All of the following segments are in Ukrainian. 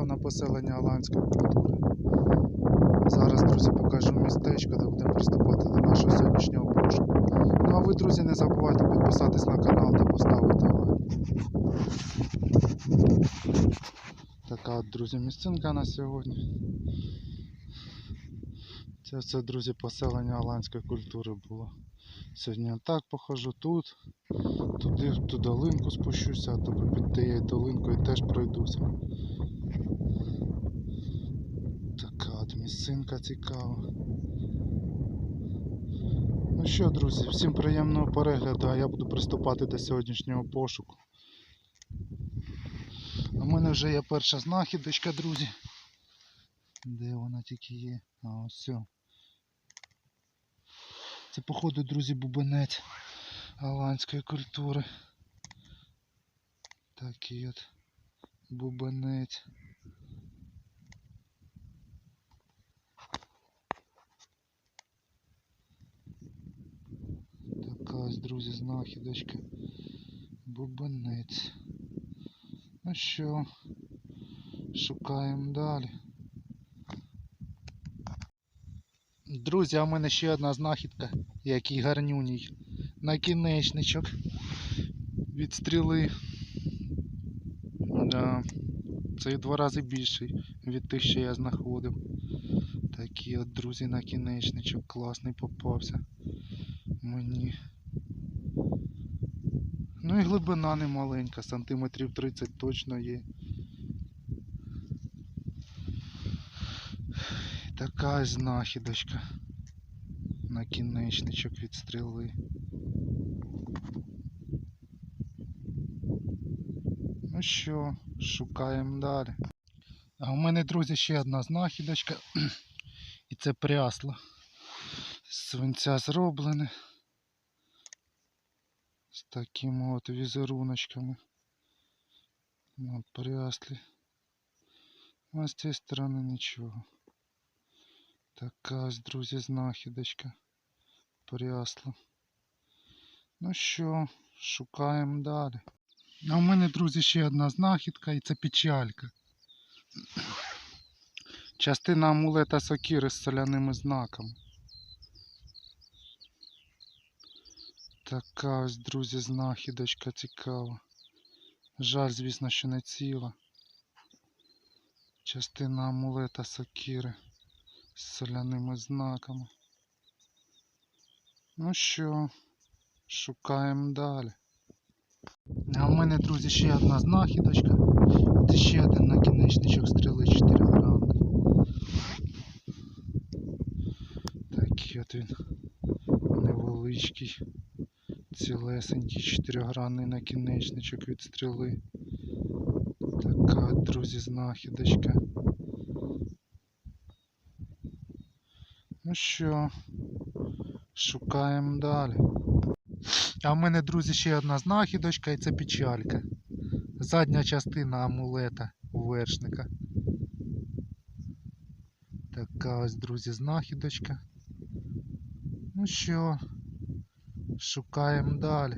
приїхав на поселення Аланської культури. Зараз, друзі, покажу містечко, де будемо приступати до нашого сьогоднішнього пошуку. Ну а ви, друзі, не забувайте підписатись на канал та поставити лайк. Така друзі, місцинка на сьогодні. Це все, друзі, поселення Аланської культури було. Сьогодні я так похожу тут, туди, ту долинку спущуся, а то під тією долинкою теж пройдуся. Місцинка цікава. Ну що, друзі, всім приємного перегляду, а я буду приступати до сьогоднішнього пошуку. У мене вже є перша знахідочка, друзі. Де вона тільки є? А ось все. Це, походу, друзі, бубенець голландської культури. Такий от бубенець. Така ось, друзі, знахідочка. Бубенець. Ну що, шукаємо далі. Друзі, а в мене ще одна знахідка, який гарнюній. Накінечничок від стріли. Да. Це два рази більший від тих, що я знаходив. Такий от, друзі, накінечничок класний попався мені. Ну і глибина не маленька, сантиметрів 30 точно є. Така знахідочка. Накінечничок від стріли. Ну що, шукаємо далі. А у мене, друзі, ще одна знахідочка. І це прясло. Свинця зроблене. З такими от візеруночками. На пряслі. А з цієї сторони нічого. Така ось, друзі, знахідочка. Прясло. Ну що, шукаємо далі. А у мене, друзі, ще одна знахідка і це печалька. Частина амулета сокири з соляними знаками. Така ось, друзі, знахідочка цікава. Жаль, звісно, що не ціла. Частина амулета сокири з соляними знаками. Ну що, шукаємо далі. А у мене, друзі, ще одна знахідочка. Це ще один накінечничок стріли 4 гранний. Такий от він невеличкий, цілесенький 4-гранний накінечничок від стріли. Така, друзі, знахідочка. Ну що, шукаємо далі. А в мене, друзі, ще одна знахідочка і це печалька. Задня частина амулета у вершника. Така ось, друзі, знахідочка. Ну що, шукаємо далі.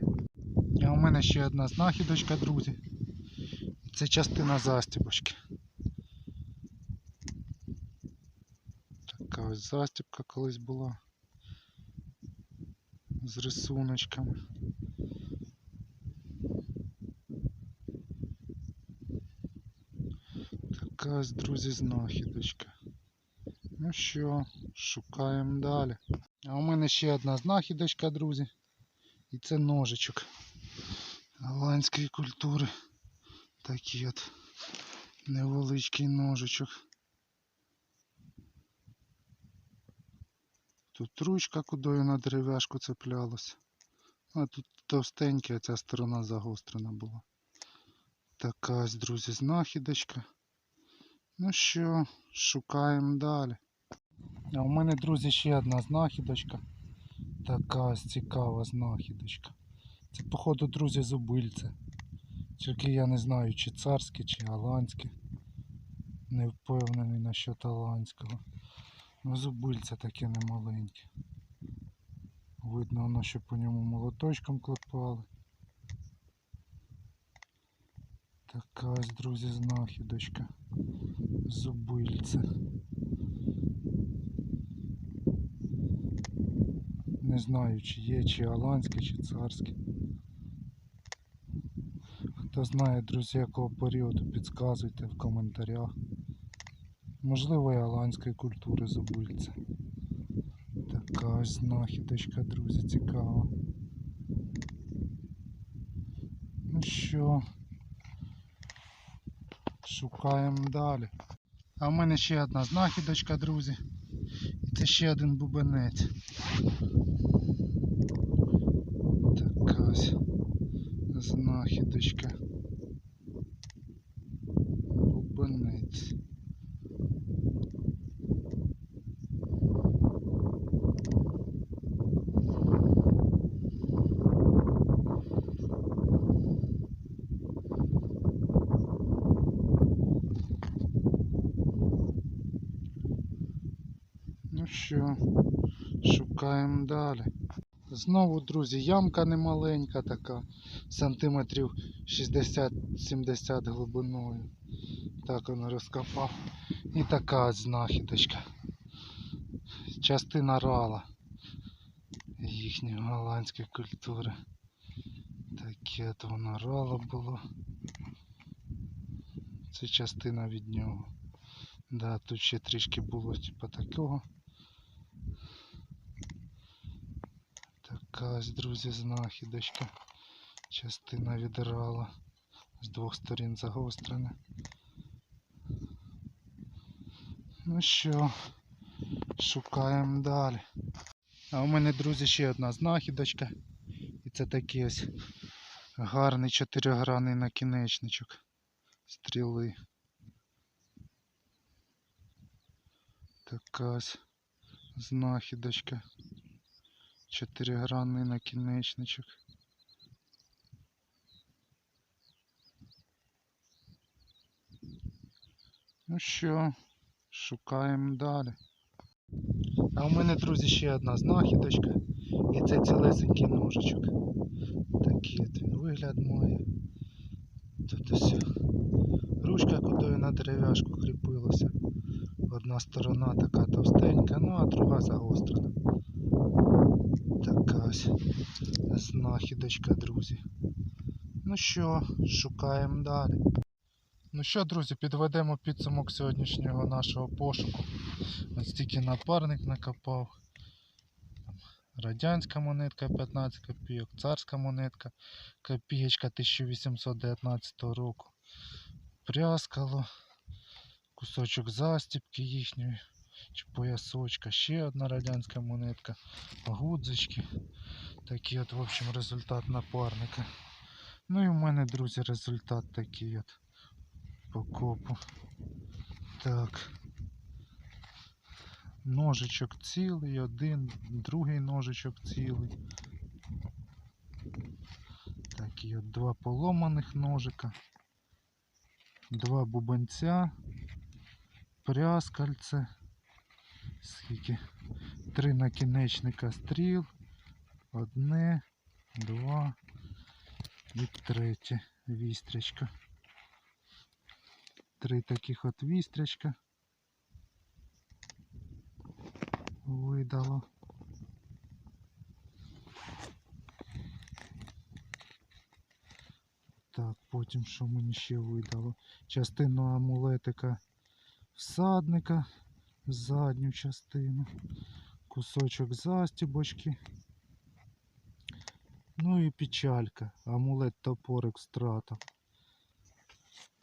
А у мене ще одна знахідочка, друзі. Це частина застібочки. Така ось застібка колись була. З рисуночками. Така ось, друзі, знахідочка. Ну що, шукаємо далі. А у мене ще одна знахідочка, друзі. І це ножичок голландської культури. Такий от невеличкий ножичок. Тут ручка, кудою на дерев'яшку цеплялась. А тут товстенька, ця сторона загострена була. Така ось, друзі, знахідочка. Ну що, шукаємо далі. А у мене, друзі, ще одна знахідочка. Така ось цікава знахідочка. Це, походу, друзі, зубильце. Тільки я не знаю, чи царське, чи голландське. Не впевнений насчет голландського. Ну, зубильце таке немаленьке. Видно воно, що по ньому молоточком клепали. Така ось, друзі, знахідочка. Зубильце. Не знаю, чи є, чи голландське, чи царське. Хто знає, друзі, якого періоду, підказуйте в коментарях. Можливо, і голландської культури зубильце. Така ось знахідочка, друзі, цікава. Ну що, шукаємо далі. А в мене ще одна знахідочка, друзі. Це ще один бубенець. Така ось знахідочка. Бубенець. Ну що, шукаємо далі. Знову, друзі, ямка немаленька така, сантиметрів 60-70 глибиною. Так он розкопав. І така знахідочка. Частина рала їхньої голландської культури. Таке то воно рало було. Це частина від нього. Да, тут ще трішки було типу такого. Така ось, друзі, знахідочка. Частина відрала. З двох сторін загострена. Ну що, шукаємо далі. А у мене, друзі, ще одна знахідочка. І це такий ось гарний чотиригранний накінечничок стріли. Така ось знахідочка. Чотиригранний накінечничок. Ну що, шукаємо далі. А у мене, друзі, ще одна знахідочка. І це цілесенький ножичок. Такий от він вигляд має. Тут ось ручка, кудою на дерев'яшку кріпилася. Одна сторона така товстенька, ну а друга загострена. Така ось знахідочка, друзі. Ну що, шукаємо далі. Ну що, друзі, підведемо підсумок сьогоднішнього нашого пошуку. Ось стільки напарник накопав. Радянська монетка 15 копійок, царська монетка, копієчка 1819 року. Пряскало, кусочок застіпки їхньої, чи поясочка, ще одна радянська монетка, гудзички. Такий от, в общем, результат напарника. Ну і в мене, друзі, результат такий от по копу. Так. Ножичок цілий, один, другий ножичок цілий. Такі от два поломаних ножика, два бубенця, пряскальце, скільки, три накінечника стріл, одне, два і третє вістрячка. Три таких от вістрячка. видало. Так, потім що мені ще видало? Частину амулетика всадника, задню частину, кусочок застібочки. Ну і печалька, амулет топорик страта.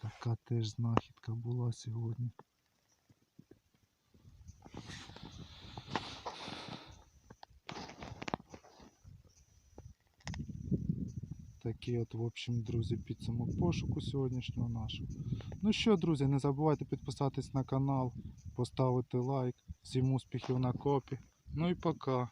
Така теж знахідка була сьогодні. Такий от, в общем, друзі, підсумок пошуку сьогоднішнього нашого. Ну що, друзі, не забувайте підписатись на канал, поставити лайк. Всім успіхів на копі. Ну і пока.